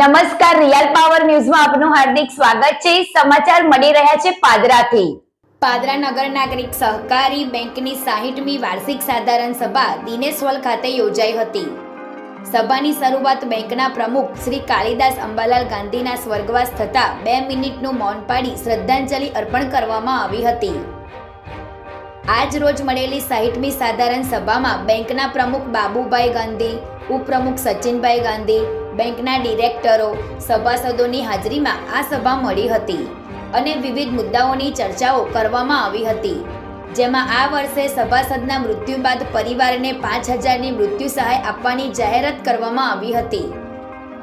નમસ્કાર real power ન્યૂઝમાં આપનું હાર્દિક સ્વાગત છે. સમાચાર મળી રહ્યા છે પાદરાથી. પાદરા નગર નાગરિક સહકારી બેંકની સાહીઠમી વાર્ષિક સાધારણ સભા દિનેશ્વલ ખાતે યોજાઈ હતી. સભાની શરૂઆત બેંકના પ્રમુખ શ્રી કાલિદાસ અંબાલાલ ગાંધીના સ્વર્ગવાસ થતા બે મિનિટનું મૌન પાડી શ્રદ્ધાંજલિ અર્પણ કરવામાં આવી હતી. આજ રોજ મળેલી સાહીઠમી સાધારણ સભામાં બેંકના પ્રમુખ બાબુભાઈ ગાંધી, ઉપપ્રમુખ સચિનભાઈ ગાંધી બેંકના ડિરેક્ટરો, સભાસદોની હાજરીમાં આ સભા મળી હતી અને વિવિધ મુદ્દાઓની ચર્ચાઓ કરવામાં આવી હતી. જેમાં આ વર્ષે સભાસદના મૃત્યુ બાદ પરિવારને પાંચ હજારની મૃત્યુ સહાય આપવાની જાહેરાત કરવામાં આવી હતી.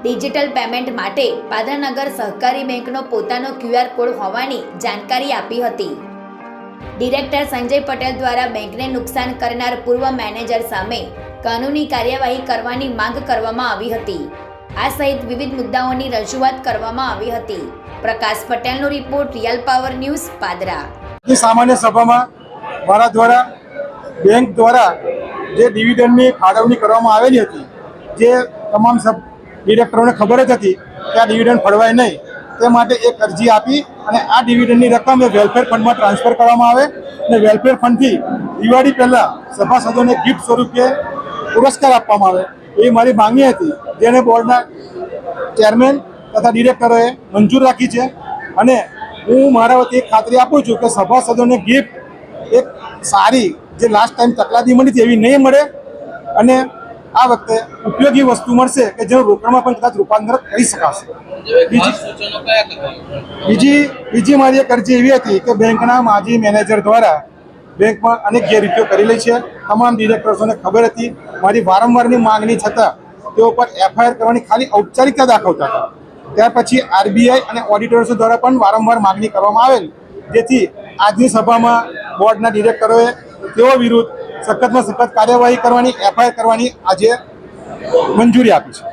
ડિજિટલ પેમેન્ટ માટે પાદરાનગર સહકારી બેંકનો પોતાનો ક્યુઆર કોડ હોવાની જાણકારી આપી હતી. ડિરેક્ટર સંજય પટેલ દ્વારા બેંકને નુકસાન કરનાર પૂર્વ મેનેજર સામે કાનૂની કાર્યવાહી કરવાની માંગ કરવામાં આવી હતી. આ સહિત વિવિધ મુદ્દાઓની રજૂઆત કરવામાં આવી હતી. પ્રકાશ પટેલનો report real power news, Padra. સામાન્ય સભામાં મારા દ્વારા, બેંક દ્વારા જે ડિવિડન્ડની ફાળવણી કરવામાં આવેલી હતી, જે તમામ સબ ડિરેક્ટરોને ખબર જ હતી કે આ ડિવિડન્ડ ફળવાય નહીં, તે માટે એક અરજી આપી અને આ ડિવિડન્ડની રકમ એ વેલફેર ફંડમાં ટ્રાન્સફર કરવામાં આવે અને વેલફેર ફંડથી દિવાળી પહેલાં સભાસદોને ગિફ્ટ સ્વરૂપે પુરસ્કાર આપવામાં આવે, એવી મારી માંગણી હતી. જેને બોર્ડના ચેરમેન તથા ડિરેક્ટરોએ મંજૂર રાખી છે. અને હું મારા વતી એક ખાતરી આપું છું કે સભાસદોને ગિફ્ટ એક સારી જે લાસ્ટ ટાઈમ તકલાદી મળી હતી એવી નહીં મળે. અને આ વખતે ઉપયોગી વસ્તુ મળશે કે જેનું રોકડમાં પણ કદાચ રૂપાંતર કરી શકાશે. બીજી બીજી બીજી મારી એક અરજી એવી હતી કે બેંકના માજી મેનેજર દ્વારા બેંકમાં અનેક ગેરરીતિઓ કરેલી છે. તમામ ડિરેક્ટર્સોને ખબર હતી. મારી વારંવારની માંગણી છતાં તેઓ પર એફઆઈઆર કરવાની ખાલી ઔપચારિકતા દાખવતા હતા. ત્યાર પછી આરબીઆઈ અને ઓડિટર્સ દ્વારા પણ વારંવાર માગણી કરવામાં આવેલ. જેથી આજની સભામાં બોર્ડના ડિરેક્ટરોએ તેઓ વિરુદ્ધ સખતમાં સખત કાર્યવાહી કરવાની એફઆઈઆર કરવાની આજે મંજૂરી આપી છે.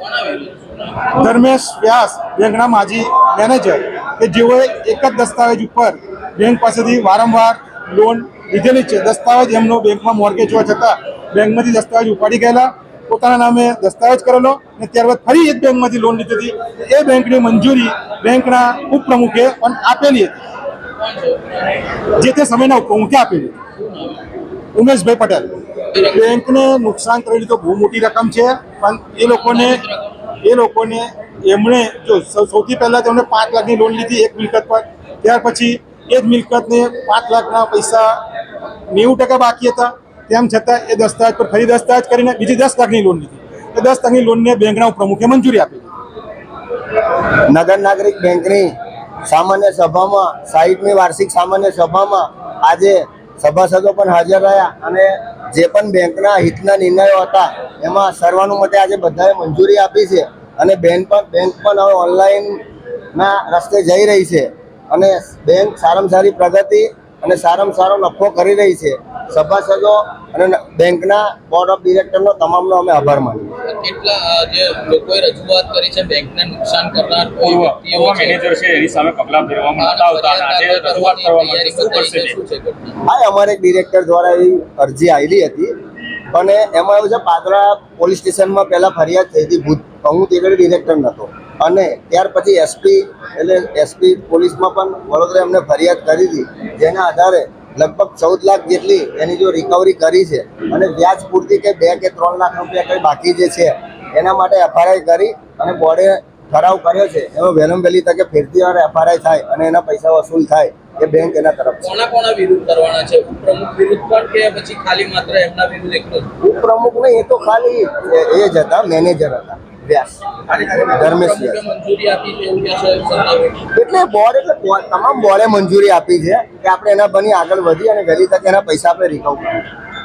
ધર્મેશ વ્યાસ, બેંકના માજી મેનેજર, કે જેઓએ એક જ દસ્તાવેજ ઉપર બેંક પાસેથી વારંવાર લોન લીધેલી છે. દસ્તાવેજ એમનો બેંકમાં મોર્ગેજ હોવા છતાં બેંકમાંથી દસ્તાવેજ ઉપાડી ગયેલા પોતાના નામે દસ્તાવેજ કરેલો અને ત્યારબાદ ફરી એ જ બેંકમાંથી લોન લીધી હતી. એ બેંકની મંજૂરી બેંકના ઉપપ્રમુખે પણ આપેલી હતી. જે તે સમયના ઉપપ્રમુખે આપેલી ઉમેશભાઈ પટેલ. બેંકને નુકસાન કરેલી તો બહુ મોટી રકમ છે, પણ એ લોકોને એ લોકોને એમણે જો સૌથી પહેલાં તેમણે પાંચ લાખની લોન લીધી, એક મિલકત પર. ત્યાર પછી એ જ મિલકતને પાંચ લાખના પૈસા નેવું ટકા બાકી હતા. તેમ છતાં એ દસ્તાવેજ પર ફરી દસ્તાવેજ કરીને બીજી દસ લાખની લોન લીધી. એ દસ લાખની લોનને બેંકના પ્રમુખે મંજૂરી આપી. નગર નાગરિક બેંકની સામાન્ય સભામાં સાહીઠમી વાર્ષિક સામાન્ય સભામાં આજે સભાસદો પણ હાજર રહ્યા અને જે પણ બેંકના હિતના નિર્ણયો હતા, એમાં સર્વાનુમતે આજે બધાએ મંજૂરી આપી છે અને બેન પણ, બેંક પણ હવે ઓનલાઈનના રસ્તે જઈ રહી છે અને બેંક સારામાં સારી પ્રગતિ અને સારામાં સારો નફો કરી રહી છે. સભાસદો અને બેંકના બોર્ડ ઓફ ડિરેક્ટરનો તમામનો અમે આભાર માનીએ કેટલા જે લોકોએ રજૂઆત કરી છે બેંકને નુકસાન કરનાર કોઈ વ્યક્તિઓ મેનેજર છે? એની સામે પગલાં ભરવામાં નતા આવતા આજે રજૂઆત કરવામાં શું કરશે? હા અમારે એક ડિરેક્ટર દ્વારા એવી અરજી આવેલી હતી. અને એમાં એવું છે પાદરા પોલીસ સ્ટેશનમાં પહેલાં ફરિયાદ થઈ હતી. ભૂત હું તે ડિરેક્ટર નહોતો અને ત્યાર પછી એસપી એટલે એસપી પોલીસમાં પણ વડોદરા એમને ફરિયાદ કરી હતી જેના આધારે લગભગ ચૌદ લાખ જેટલી એની જો રિકવરી કરી છે અને વ્યાજ પૂરતી કે બે કે ત્રણ લાખ રૂપિયા કંઈ બાકી જે છે એના માટે એફઆરઆઈ કરી અને બોર્ડે ઠરાવ કર્યો છે એમાં વહેલમ વહેલી તકે ફેરતી વાર એફઆરઆઈ થાય અને એના પૈસા વસૂલ થાય એ બેંક એના તરફ કોના કોના વિરુદ્ધ કરવાના છે? ઉપપ્રમુખ વિરુદ્ધ પણ કે પછી ખાલી માત્ર એમના વિરુદ્ધ એકલો ઉપપ્રમુખ નહીં એ તો ખાલી એ જ હતા મેનેજર હતા. વ્યાસ ધર્મેશ વ્યાસ. એટલે બોર્ડ એટલે તમામ બોર્ડે મંજૂરી આપી છે કે આપણે એના બની આગળ વધી અને વહેલી તકે એના પૈસા આપણે રિકવ કરીએ.